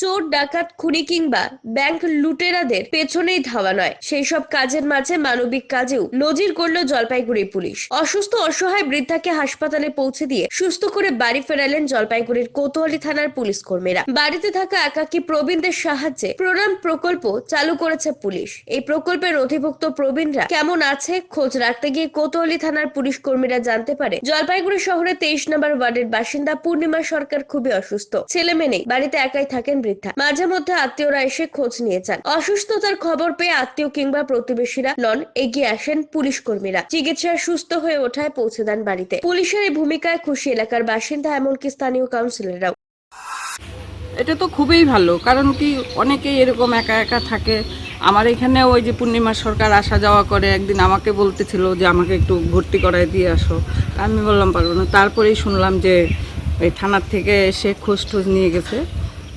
চোর, ডাকাত, খুনি কিংবা ব্যাংক লুটেরাদের পেছনেই ধাওয়া নয়। সেই সব কাজের মাঝে মানবিক কাজেও নজির করল জলপাইগুড়ি পুলিশ। অসুস্থ, অসহায় বৃদ্ধাকে হাসপাতালে পৌঁছে দিয়ে সুস্থ করে বাড়ি ফেরালেন জলপাইগুড়ির কোতোয়ালি থানার পুলিশ কর্মীরা। বাড়িতে থাকা একাকী প্রবীণদের সাহায্যে প্রণাম প্রকল্প চালু করেছে পুলিশ। এই প্রকল্পের অধিভুক্ত প্রবীণরা কেমন আছে খোঁজ রাখতে গিয়ে কোতোয়ালি থানার পুলিশ কর্মীরা জানতে পারে, জলপাইগুড়ি শহরে তেইশ নম্বর ওয়ার্ডের বাসিন্দা পূর্ণিমা সরকার খুবই অসুস্থ। ছেলে মেয়ে বাড়িতে একাই থাকেন বৃদ্ধা। মাঝে মধ্যে আত্মীয়রা এসে খোঁজ নিয়ে যান। অসুস্থতার খবর পেয়ে আত্মীয় কিংবা প্রতিবেশীরা নন, এগিয়ে আসেন পুলিশ কর্মীরা। চিকিৎসায় সুস্থ হয়ে ওঠায় পৌঁছে দেন বাড়িতে। পুলিশের এই ভূমিকায় খুশি এলাকার বাসিন্দা এমনকি স্থানীয় কাউন্সিলররাও। এটা তো খুবই ভালো, কারণ কি অনেকেই এরকম একা একা থাকে। আমার এখানে ওই যে পূর্ণিমা সরকার আসা যাওয়া করে, একদিন আমাকে বলতেছিল যে আমাকে একটু ভর্তি করায় দিয়ে আসো। আমি বললাম, পারব না। তারপরেই শুনলাম যে ওই থানার থেকে এসে খোঁজ টোজ নিয়ে গেছে।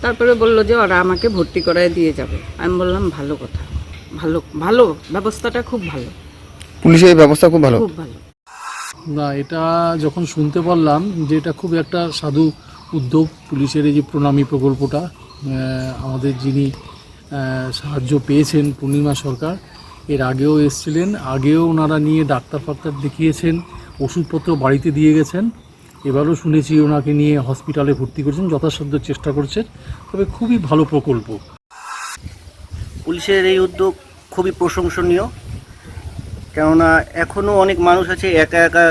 তারপরে বলল যে ওরা আমাকে ভর্তি করায় দিয়ে যাবে। আমি বললাম ভালো কথা। ভালো ভালো ব্যবস্থাটা খুব ভালো। পুলিশের ব্যবস্থা খুব ভালো। খুব ভালো। না এটা যখন শুনতে পারলাম যে এটা খুব একটা সাধু উদ্যোগ পুলিশের এই যে প্রণামী প্রকল্পটা আমাদের যিনি সাহায্য পেয়েছেন পূর্ণিমা সরকার এর আগেও এসেছিলেন আগেও ওনারা নিয়ে ডাক্তার ফাক্তার দেখিয়েছেন ওষুধপত্র বাড়িতে দিয়ে গেছেন। এবারও শুনেছি ওনাকে নিয়ে হসপিটালে ভর্তি করেছেন, যথাসাধ্য চেষ্টা করছেন তবে খুবই ভালো প্রকল্প। পুলিশের এই উদ্যোগ খুবই প্রশংসনীয়, কেননা এখনও অনেক মানুষ আছে একা একা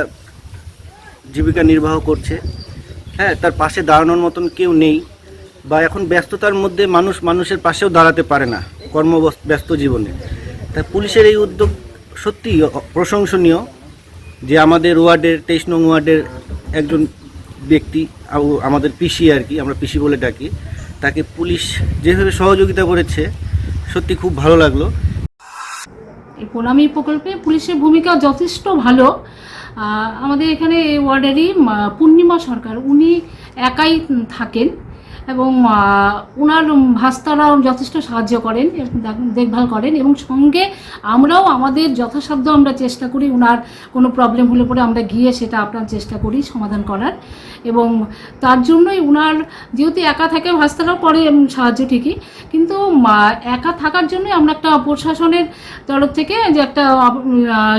জীবিকা নির্বাহ করছে। হ্যাঁ তার পাশে দাঁড়ানোর মতন কেউ নেই, বা এখন ব্যস্ততার মধ্যে মানুষ মানুষের পাশেও দাঁড়াতে পারে না কর্ম ব্যস্ত জীবনে। তাই পুলিশের এই উদ্যোগ সত্যি প্রশংসনীয়। যে আমাদের ওয়ার্ডের, তেইশ নং ওয়ার্ডের একজন ব্যক্তি আমাদের পিসি আর কি, আমরা পিসি বলে ডাকি, তাকে পুলিশ যেভাবে সহযোগিতা করেছে, সত্যি খুব ভালো লাগল। এই প্রণামী প্রকল্পে পুলিশের ভূমিকা যথেষ্ট ভালো। আমাদের এখানে ওয়ার্ডেরই পূর্ণিমা সরকার, উনি একাই থাকেন। এবং ওনার ভাস্তারাও যথেষ্ট সাহায্য করেন দেখভাল করেন এবং সঙ্গে আমরাও আমাদের যথাসাধ্য আমরা চেষ্টা করি ওনার কোনো প্রবলেম হলে পরে আমরা গিয়ে সেটা আপনার চেষ্টা করি সমাধান করার। এবং তার জন্যই ওনার যেহেতু একা থাকে ভাস্তারাও উম, সাহায্য ঠিকই কিন্তু একা থাকার জন্যই আমরা একটা প্রশাসনের তরফ থেকে যে একটা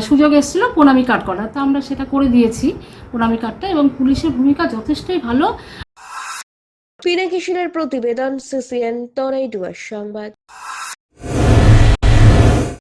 সুযোগ এসেছিল প্রণামী কার্ড করার। তা আমরা সেটা করে দিয়েছি প্রণামী কার্ডটা এবং পুলিশের ভূমিকা যথেষ্টই ভালো। পিনাকিশনের প্রতিবেদন সিসিএন তরাই ডুয়ার সংবাদ।